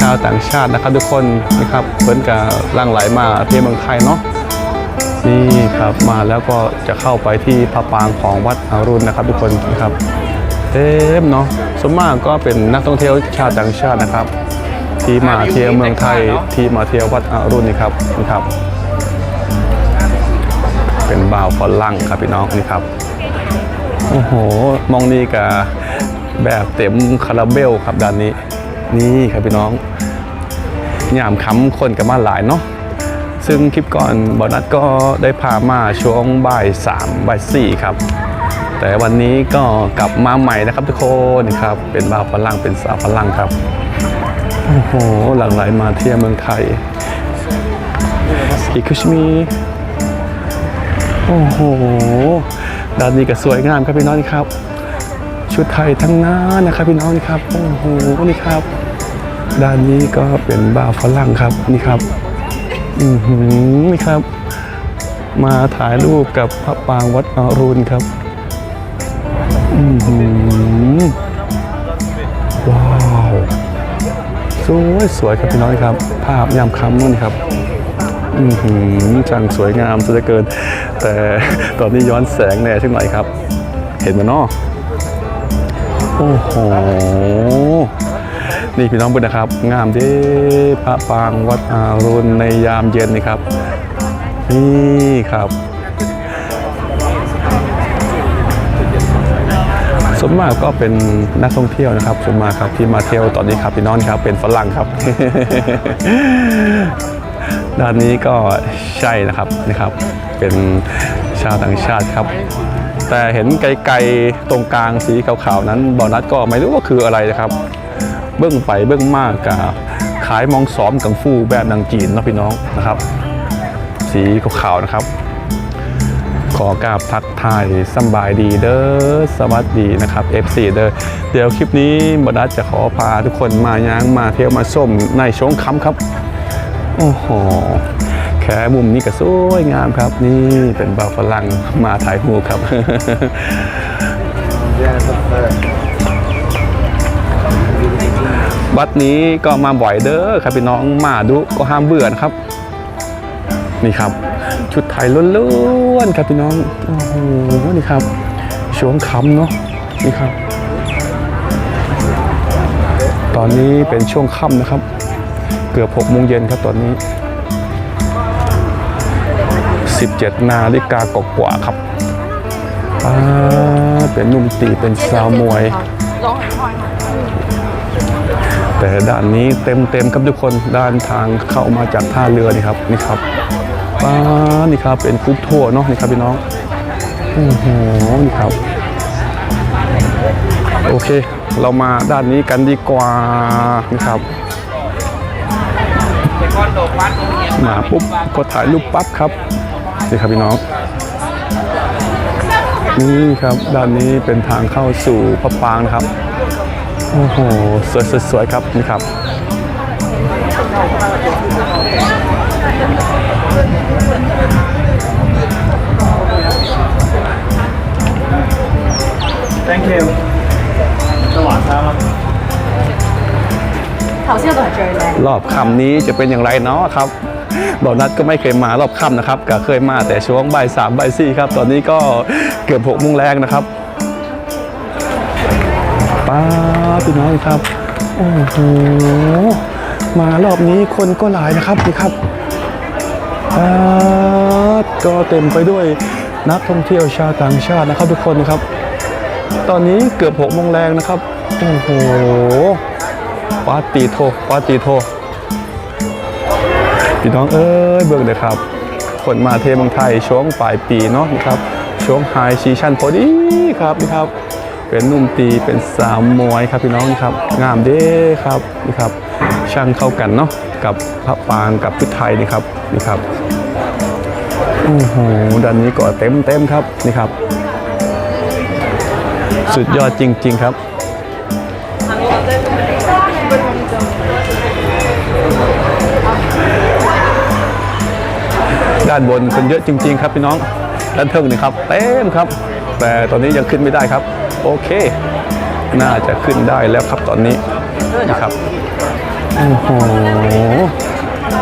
ชาวต่างชาตินะครับทุกคนนะครับเพิ่นกับล่างไหลมาเที่ยวเมืองไทยเนาะนี่ครับมาแล้วก็จะเข้าไปที่พระปรางของวัดอรุณนะครับ ทุกคนนะครับเต็มเนาะส่วนมากก็เป็นนักท่องเที่ยวชาวต่างชาตินะครับ ที่มาเที่ยวเมืองไทยที่มาเที่ยววัดอรุณนี่ครับนะครับ เป็นบ่าวฝรั่งครับพี่น้องนี่ครับโอ้โหมองนี่กับแบบเต็มคาราเบลครับด้านนี้ นี่ครับพี่น้องยามค้ำคนกันมาหลายเนาะซึ่งคลิปก่อนบอนัทก็ได้พามาช่วงบ่ายสามบ่ายสี่ครับ แต่วันนี้ก็กลับมาใหม่นะครับทุกคนครับ เป็นบ่าวฝรั่งเป็นสาวฝรั่งครับโอ้โหหลั่งไหลมาเที่ยวเมืองไทยกิคุชมีโอ้โหด้านนี้ก็สวยงามครับพี่น้องครับ ชุดไทยทั้งนั้นนะครับพี่น้องนี่ครับโอ้โหนี่ครับ ด้านนี้ก็เป็นบ่าวฝรั่งครับนี่ครับอือหือนี่ครับ มาถ่ายรูปกับพระปางวัดอรุณครับอือหือว้าวสวยสวยครับพี่น้องครับ ภาพยามค่ำนู่นครับอือหือจังสวยงามซะเหลือเกิน แต่ตอนนี้ย้อนแสงแน่ใชักหน่อยครับ เห็นไหมเนาะ โอ้โห นี่พี่น้องเพื่อนนะครับ งามเด้พระปางวัดอารุณในยามเย็นนี่ครับ นี่ครับส่วนมากก็เป็นนักท่องเที่ยวนะครับส่วนมากครับที่มาเที่ยวตอนนี้ครับพี่น้องครับเป็นฝรั่งครับ ด้านนี้ก็ใช่นะครับนะครับ เป็นชาวต่างชาติครับ แต่เห็นไกลๆตรงกลางสีขาวๆนั้นบอนัทก็ไม่รู้ว่าคืออะไรนะครับ เบื้องไปเบื้องมากกับขายมองซ้อมกังฟูแบบนางจีนเนาะพี่น้องนะครับ สีขาวๆนะครับ ขอกราบทักทายสบายดีเด้อสวัสดีนะครับ FC เด้อเดี๋ยวคลิปนี้บอนัสจะขอพาทุกคนมาย้างมาเที่ยวมาส้มในช่วงค่ำครับโอ้โห ค่มุมนี้ก็สวยงามครับ นี่เป็นบาวฝรั่งมาถ่ายรูปครับวัดนี้ก็มาบ่อยเด้อครับพี่น้องมาดูก็ห้ามเบื่อนะครับ นี่ครับ ชุดไทยล้วนๆครับพี่น้องโอ้โหนี่ครับช่วงค่ำเนาะนี่ครับ ตอนนี้เป็นช่วงค่ำนะครับ เกือบ6โมงเย็นครับตอนนี้ 17 นาฬิกากกว่าครับอ่าเป็นนุ่มตีเป็นสาวมวย แต่ด้านนี้เต็มเต็มๆครับทุกคนด้านทางเข้ามาจากท่าเรือนี่ครับนี่ครับป้านี่ครับเป็นคุกทั่วเนาะนี่ครับพี่น้องโอ้โหนี่ครับ โอเค เรามาด้านนี้กันดีกว่านี่ครับมาปุ๊บก็ถ่ายรูปปั๊บครับ นี่ครับพี่น้อง นี่ครับด้านนี้เป็นทางเข้าสู่พระปางนะครับ โอ้โห สวยๆครับนี่ครับแตงเ you สวัสดีครับรอบคำนี้จะเป็นอย่างไรเนาะครับ บอนัดก็ไม่เคยมารอบค่ำนะครับก็เคยมาแต่ช่วงบ่ายสามบ่ายสี่ครับตอนนี้ก็เกือบหกโมงแรงนะครับป้าพี่น้องครับโอ้โหมารอบนี้คนก็หลายนะครับนี่ครับป้าก็เต็มไปด้วยนักท่องเที่ยวชาวต่างชาตินะครับทุกคนนะครับ ตอนนี้เกือบหกโมงแรงนะครับ โอ้โหปาตีโทปาตีโท พี่น้องเอ้ยเบิ่งเลยครับคนมาเทเมืองไทยช่วงปลายปีเนาะนะครับช่วงไฮซีชั่นพอดีครับนี่ครับ เป็นนุ่มตีเป็นสาวมวยครับพี่น้องนี่ครับงามเด้ครับนี่ครับช่างเข้ากันเนาะกับพระปางกับพุทธไทยนี่ครับนี่ครับโอ้โหด้านนี้ก็เต็มเต็มครับนี่ครับ สุดยอดจริง ๆ ครับ ด้านบนคนเยอะจริง ๆ ครับพี่น้องด้านเทิงนี่ครับเต็มครับ แต่ตอนนี้ยังขึ้นไม่ได้ครับ โอเค น่าจะขึ้นได้แล้วครับตอนนี้นะครับโอ้โห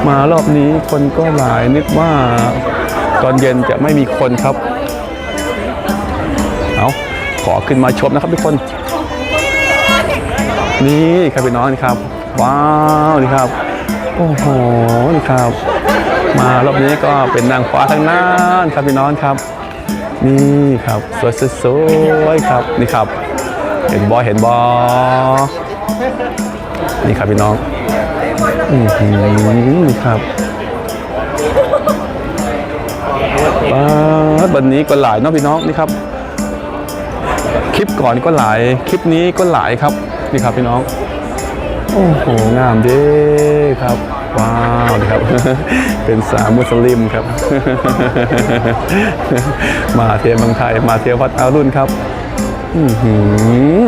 มารอบนี้คนก็หลายนึกว่าตอนเย็นจะไม่มีคนครับเอาขอขึ้นมาชมนะครับทุกคน นี่ครับพี่น้องนี่ครับ ว้าวนี่ครับ โอ้โหนี่ครับ มารอบนี้ก็เป็นนางฟ้าทั้งนั้นครับพี่น้องครับ นี่ครับสวยสวยๆครับนี่ครับ เห็นบอเห็นบอนี่ครับพี่น้องอือหือนี่ครับว้าววันนี้ก็หลายเนาะพี่น้องนี่ครับ คลิปก่อนก็หลาย คลิปนี้ก็หลายครับ นี่ครับพี่น้อง โอ้โหงามเด้ครับ ว้าวนี่ครับ เป็นสาวมุสลิมครับ มาเที่ยวเมืองไทย มาเที่ยววัดอารุณครับอือหือ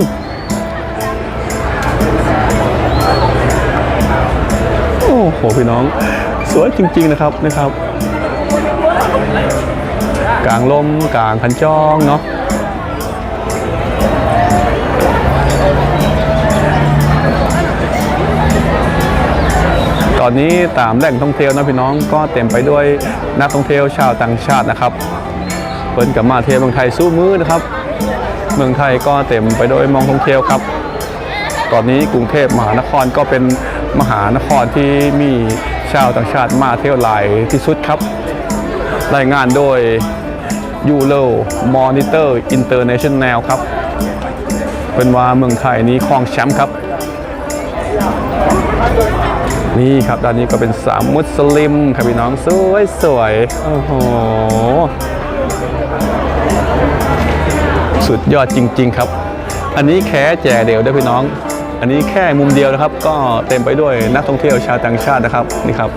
โอ้โหพี่น้อง สวยจริง ๆนะครับนะครับ กลางลมกลางคันจ้องเนาะ ตอนนี้ตามแหล่งท่องเที่ยวนะพี่น้องก็เต็มไปด้วยนักท่องเที่ยวชาวต่างชาตินะครับเพิ่นกับมาเที่ยวเมืองไทยสู้มือนะครับ เมืองไทยก็เต็มไปด้วยมองท่องเที่ยวครับ ตอนนี้กรุงเทพมหานครก็เป็นมหานครที่มีชาวต่างชาติมาเที่ยวหลายที่สุดครับ รายงานโดย Euro Monitor International ครับ เป็นว่าเมืองไทยนี้ครองแชมป์ครับ นี่ครับด้านนี้ก็เป็นสามมุสลิมครับพี่น้องสวยสวยโอ้โหสุดยอดจริง ๆ ครับ อันนี้แค่แจเดียวด้วยพี่น้อง อันนี้แค่มุมเดียวนะครับ ก็เต็มไปด้วยนักท่องเที่ยวชาวต่างชาตินะครับนี่ครับ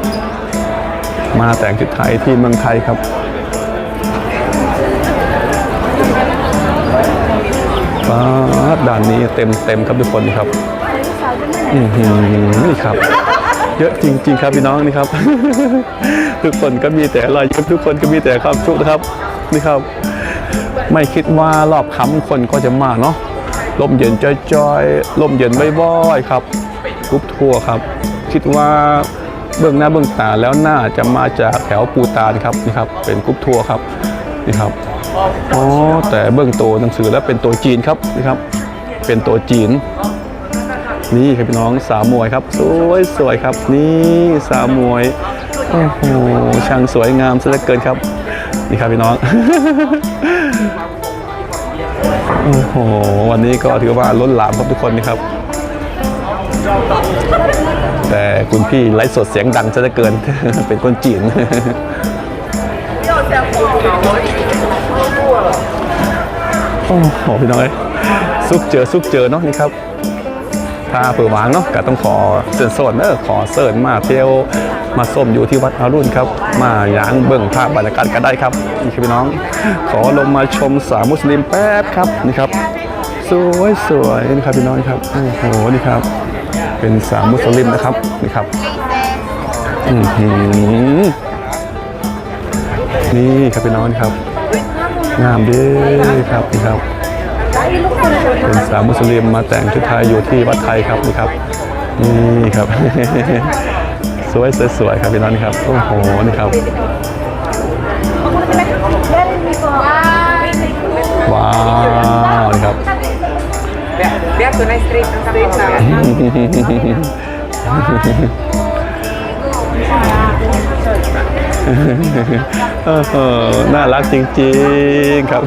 มาแต่งชุดไทยที่เมืองไทยครับฟ้าด่านนี้เต็มเต็มครับทุกคนครับ อือหือนี่ครับ เยอะจริง ๆ ครับพี่น้องนี่ครับ ทุกคนก็มีแต่รอยยิ้มทุกคนก็มีแต่ความสุขนะครับนี่ครับ ไม่คิดว่ารอบค้ำคนก็จะมาเนาะลมเย็นจ้อยๆลมเย็นบ่อยๆครับกรุ๊ปทัวร์ครับ คิดว่าเบื้องหน้าเบื้องตาแล้วน่าจะมาจากแถวปูตานครับนี่ครับ เป็นกรุ๊ปทัวร์ครับนี่ครับอ๋อแต่เบื้องตัวหนังสือแล้วเป็นตัวจีนครับนี่ครับ เป็นตัวจีน นี่ครับพี่น้องสาวมวยครับ สวยสวยครับ นี่สาวมวยโอ้โหช่างสวยงามซะเหลือเกินครับ นี่ครับพี่น้องโอ้โหวันนี้ก็ถือว่าล้นหลามครับทุกคนนะครับ แต่คุณพี่ไลฟ์สดเสียงดังซะเหลือเกิน เป็นคนจีนโอ้โหพี่น้องเอ้ยซุกเจอซุกเจอเนาะนี่ครับ ถ้าเปิดวางเนาะก็ต้องขอเชิญโซนเนอขอเสิร์นมาเที่ยวมาส้มอยู่ที่วัดอารุณครับ มาย้างเบิ่งภาพบรรยากาศกันได้ครับนี่ครับพี่น้อง ขอลงมาชมสาวมุสลิมแป๊บครับนี่ครับ สวยสวยนี่ครับพี่น้องครับโอ้โหนี่ครับ เป็นสาวมุสลิมนะครับนี่ครับอือหือนี่ครับพี่น้องครับงามด้ครับนี่ครับ สาวมุสลิมมาแต่งชุดไทยอยู่ที่วัดไทยครับนี่ครับนี่ครับ สวยสวยครับพี่น้องนี่ครับโอ้โหนี่ครับว้าวนี่ครับ Lihat tuh naik street angkat kota. เออน่ารักจริงๆครับ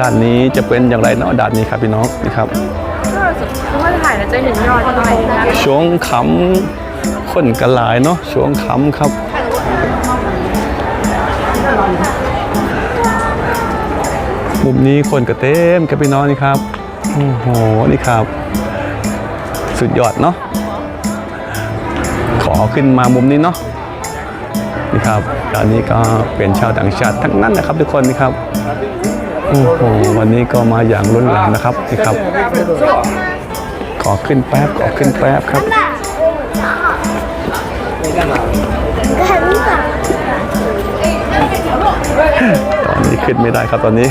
ด้านนี้จะเป็นอย่างไรเนาะด้านนี้ครับพี่น้องนี่ครับเพราะว่าถ่ายแล้วจะเห็นยอดหน่อยนะช่วงขำคนกระหลายเนาะช่วงขำครับ มุมนี้คนก็เต็มครับพี่น้องนี่ครับ โอ้โห นี่ครับ สุดยอดเนาะ ขอขึ้นมามุมนี้เนาะ นี่ครับ ตอนนี้ก็เป็นชาวต่างชาติทั้งนั้นนะครับทุกคนนี่ครับโอ้โห วันนี้ก็มาอย่างล้นหลามนะครับนี่ครับ ขอขึ้นแป๊บ ขอขึ้นแป๊บครับ ตอนนี้ขึ้นไม่ได้ครับตอนนี้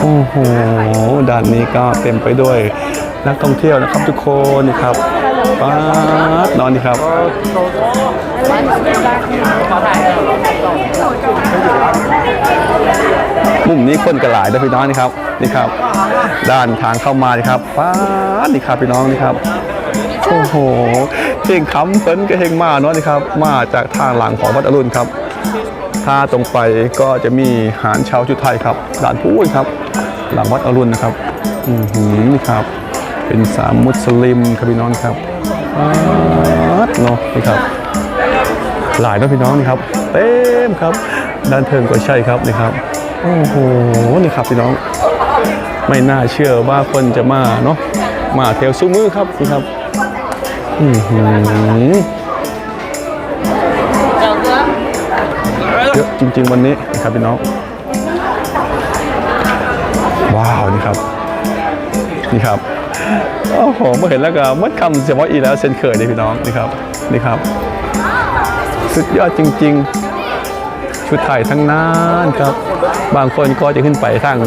โอ้โหด่านนี้ก็เต็มไปด้วยนักท่องเที่ยวนะครับทุกคนนี่ครับป้าดนอนนี่ครับ มุมนี้คนกระหลายนะพี่น้องนี่ครับนี่ครับ ด้านทางเข้ามานี่ครับป้านี่ครับพี่น้องนี่ครับโอ้โหเฮงคำเพิ่นก็เฮงมาเนาะนี่ครับ มาจากทางหลังของวัดอรุณครับ ถ้าตรงไปก็จะมีหารชาวชุดไทยครับด่านพูดครับ หลังวัดอรุณนะครับอือหือนี่ครับ เป็นสามมุสลิมครับพี่น้องครับเนาะนี่ครับ หลายเนาะพี่น้องนี่ครับเต็มครับด้านเทิงก็ใช่ครับนี่ครับ โอ้โหนี่ครับพี่น้อง ไม่น่าเชื่อว่าคนจะมาเนาะมาเทวซุ้มือครับนี่ครับอือหือเยอะจริง ๆ วันนี้นะครับพี่น้อง ว้าวนี่ครับ นี่ครับโอ้โหเมื่อเห็นแล้วก็มัดคำเฉพาะอีแล้วเช่นเคยเลยพี่น้องนี่ครับนี่ครับ สุดยอดจริง ๆ ชุดไทยทั้งนั้นครับ บางคนก็จะขึ้นไปทาง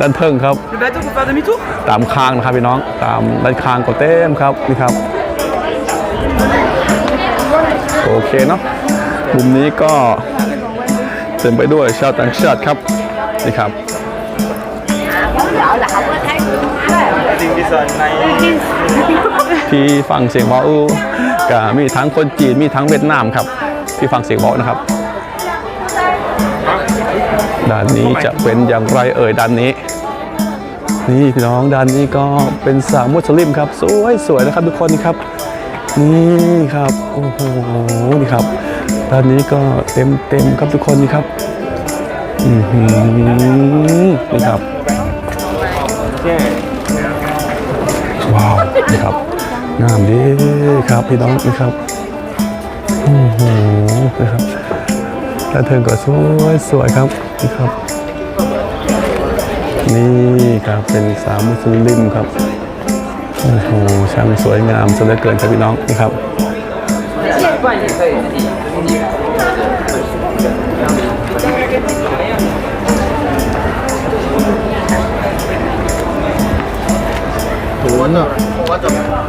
ด้านเทิงครับ ตามคางนะครับพี่น้อง ตามด้านคางก็เต็มครับนี่ครับ โอเคเนาะมุมนี้ก็เต็มไปด้วยชาวต่างชาติครับนี่ครับที่ฟังเสียงวาอู้ก็มีทั้งคนจีนมีทั้งเวียดนามครับ ที่ฟังเสียงเวานะครับ ด้านนี้จะเป็นอย่างไรเอ่ยด้านนี้นี่พี่น้องด้านนี้ก็เป็นสาวมุสลิมครับ สวยสวยนะครับทุกคนครับ นี่ครับโอ้โหนี่ครับด้านนี้ก็เต็มเต็มครับทุกคนนี่ครับอือหือนี่ครับว้าวนี่ครับงามดีครับพี่น้องนี่ครับโอ้โหนะครับ ด้านเทิงก็สวยสวยครับนี่ครับ นี่ครับเป็นสาวมุสลิมครับโอ้โหช่างสวยงามซะเหลือเกินครับพี่น้องนี่ครับ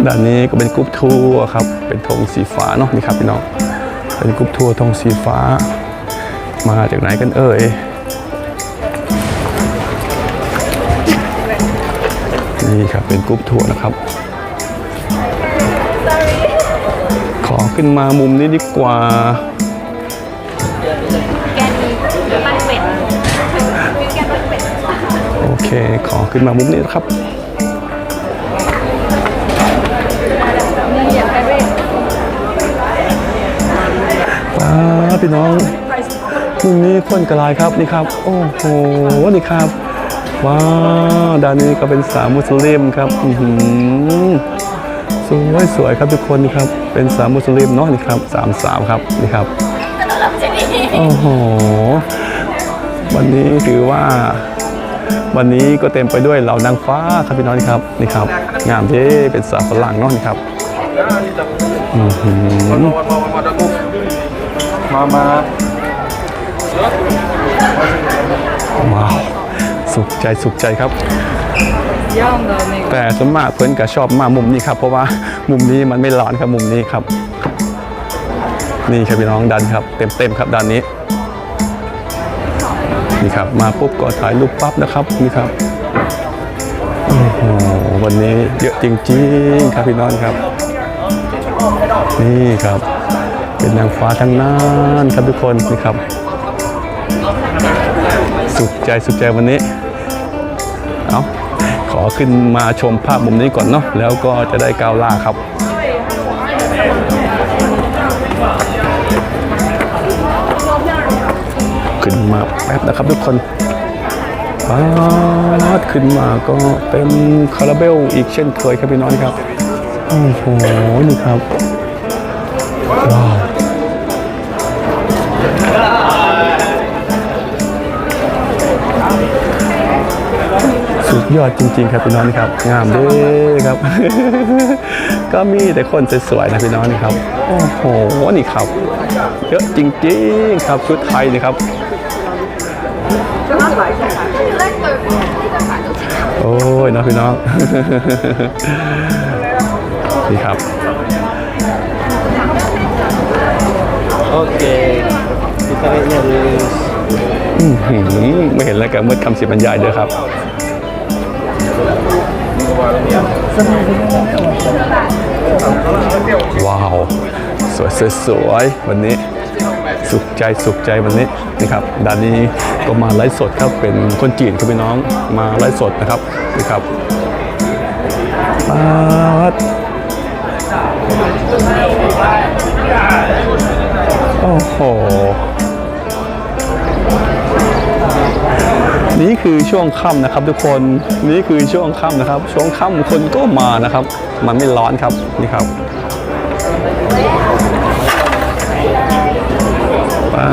ด้านนี้ก็เป็นกรุ๊ปทัวร์ครับ เป็นธงสีฟ้าเนาะนี่ครับพี่น้อง เป็นกรุ๊ปทัวร์ธงสีฟ้า มาจากไหนกันเอ่ยนี่ครับเป็นกรุ๊ปทัวร์นะครับ ขอขึ้นมามุมนี้ดีกว่าโอเค ขอขึ้นมามุมนี้นะครับป้าพี่น้อง มุมนี้คนกระลายครับนี่ครับ โอ้โหนี่ครับ ว้าวด้านนี้ก็เป็นสาวมุสลิมครับอือหือสวยสวยครับทุกคนนี่ครับ เป็นสาวมุสลิมเนาะนี่ครับสามสาวครับนี่ครับโอ้โหวันนี้ถือว่าวันนี้ก็เต็มไปด้วยเหล่านางฟ้าครับพี่น้องครับนี่ครับ งามที่เป็นสาวฝรั่งเนาะนี่ครับอือหือ Mama ว้าว สุขใจสุขใจครับ แต่ส่วนมากเพื่อนก็ชอบมามุมนี้ครับ เพราะว่ามุมนี้มันไม่ร้อนครับมุมนี้ครับ นี่ครับพี่น้องดันครับ เต็มเต็มๆครับด้านนี้ นี่ครับ มาปุ๊บก็ถ่ายรูปปั๊บนะครับนี่ครับโอ้โหวันนี้เยอะจริงๆครับพี่น้องครับ นี่ครับเป็นนางฟ้าทั้งนั้นครับทุกคนนี่ครับ สุขใจสุขใจวันนี้เอาขอขึ้นมาชมภาพมุมนี้ก่อนเนาะแล้วก็จะได้ก้าวล่าครับขึ้นมาแป๊บนะครับทุกคนปาดขึ้นมาก็เต็มคาราเบลอีกเช่นเคยครับพี่น้องครับ โอ้โห นี่ครับ ว้าว ยอดจริง ๆ ครับพี่น้องครับ งามเด้อครับ ก็มีแต่คนสวยๆนะพี่น้องนี่ครับ โอ้โห นี่ครับ เยอะจริง ๆ ครับชุดไทยนี่ครับ โอ้ยเน้องพี่น้อง นี่ครับ Oke. Kita lihatnya harus อื้อหือไม่เห็นแล้วกับมืดคำสิบรรยายเด้อครับ ว้าว สวยสวยวันนี้ สุขใจสุขใจวันนี้นี่ครับด้านนี้ก็มาไลฟ์สดครับเป็นคนจีนครับพี่น้องมาไลฟ์สดนะครับนี่ครับปาดโอ้โห นี่คือช่วงค่ำนะครับทุกคนนี่คือช่วงค่ำนะครับ ช่วงค่ำคนก็มานะครับ มันไม่ร้อนครับนี่ครับป๊า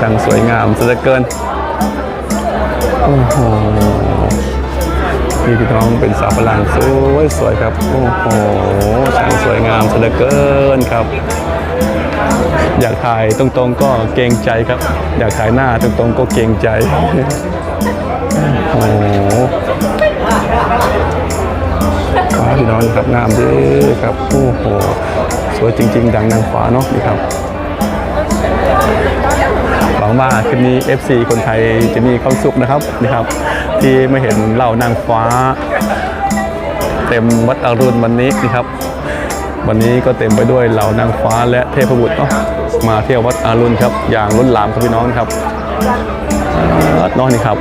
จังสวยงามซะเหลือเกินโอ้โหนี่พี่น้องเป็นสาวฝรั่งสวยสวยครับโอ้โหช่างสวยงามซะเหลือเกินครับ อยากถ่ายตรงๆก็เกรงใจครับ อยากถ่ายหน้าตรงๆก็เกรงใจ โอ้ฟ้าพี่น้องครับงามเด้อครับโอ้โหสวยจริง ๆ ดังนางฟ้าเนาะนี่ครับหวังว่าคลิปนี้ FC คนไทยจะมีความสุขนะครับนี่ครับ ที่ไม่เห็นเหล่านางฟ้า เต็มวัดอรุณวันนี้นี่ครับ วันนี้ก็เต็มไปด้วยเหล่านางฟ้าและเทพบุตรเนาะมาเที่ยววัดอรุณครับ อย่างล้นหลามครับพี่น้องครับน้องนี่ครับ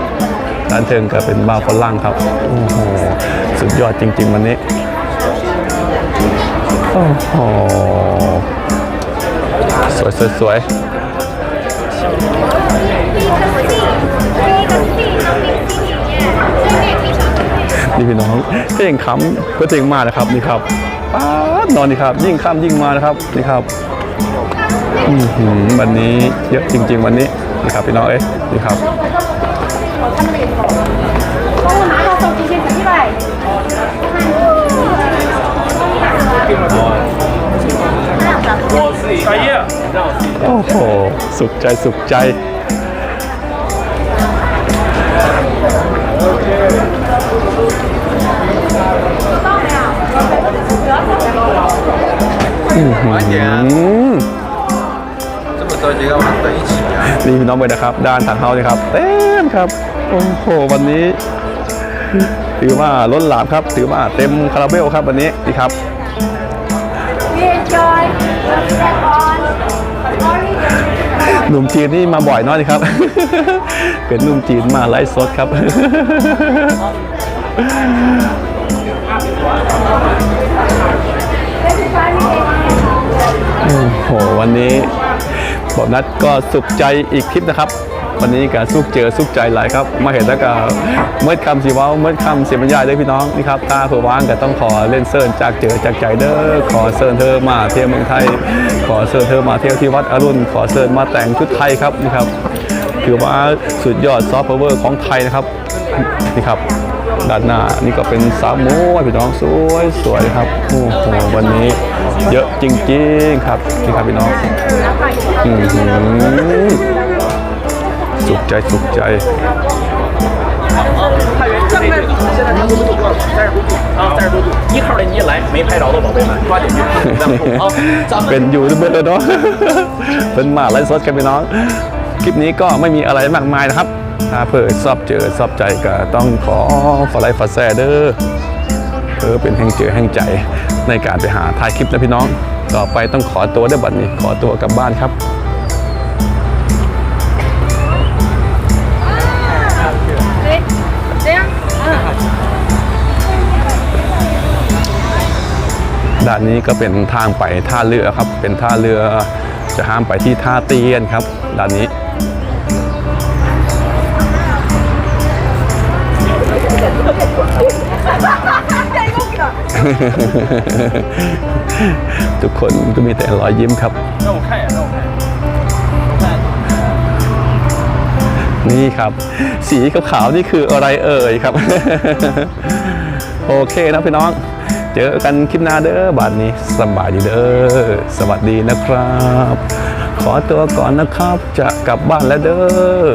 ร้านเทิงก็เป็นบ้าฝรั่งครับโอ้โหสุดยอดจริง ๆ วันนี้โอ้โหสวยสวยสวยนี่พี่น้องเพลงคำเพื่อเพลงมานะครับนี่ครับนอนนี่ครับ ยิ่งค่ำยิ่งมานะครับนี่ครับอือหือวันนี้เยอะจริง ๆ วันนี้นี่ครับพี่น้องเอ๊ะนี่ครับ โอ้โห สุขใจสุขใจ นี่พี่น้องเลยนะครับ ด้านทางเฮาเลยครับ เต็มครับ โอ้โห วันนี้ ถือว่าล้นหลามครับ ถือว่าเต็มคาราเบลครับวันนี้นี่ครับ หนุ่มจีนนี่มาบ่อยน้อยนะครับ เป็นหนุ่มจีนมาไลฟ์สดครับ โอ้โห วันนี้บอนัดก็สุขใจอีกคลิปนะครับ วันนี้ก็สุขเจอสุขใจหลายครับ มาเห็นแล้วก็เมื่อคำสีว้าวเมื่อคำเสียบรรยายเลยพี่น้องนี่ครับตาเผื่อว่างก็ต้องขอเล่นเซิร์นจากเจอจากใจเด้อขอเซิร์นเธอมาเที่ยวเมืองไทย ขอเซิร์นเธอมาเที่ยวที่วัดอรุณขอเซิร์นมาแต่งชุดไทยครับนี่ครับถือว่าสุดยอดซอฟต์พาวเวอร์ของไทยนะครับนี่ครับด้านหน้านี่ก็เป็นสามโมพี่น้องสวยสวยครับโอ้โหวันนี้ เยอะจริงๆครับนี่ครับพี่น้องอือ สุขใจสุขใจเป็นยูทูบเรบอร์เลยเนาะเป็นมาไลฟ์สดกันไปน้อง คลิปนี้ก็ไม่มีอะไรมากมายนะครับ ถ้าเพื่อชอบเจอชอบใจก็ต้องขอฝไลฟ์ฝาแซ่เด้อเออเป็นแห่งเจอแห่งใจในการไปหาถ่ายคลิปนะพี่น้อง ต่อไปต้องขอตัวด้วยบัดนี้ ขอตัวกลับบ้านครับ ด้านนี้ก็เป็นทางไปท่าเรือครับ เป็นท่าเรือจะห้ามไปที่ท่าเตียนครับ ด้านนี้ ทุกคนก็มีแต่รอยยิ้มครับนี่ครับ สีขาวๆนี่คืออะไรเอ่ยครับ โอเคนะพี่น้อง เจอกันคลิปหน้าเด้อบัดนี้สบายดีเด้อสวัสดีนะครับ ขอตัวก่อนนะครับ จะกลับบ้านแล้วเด้อ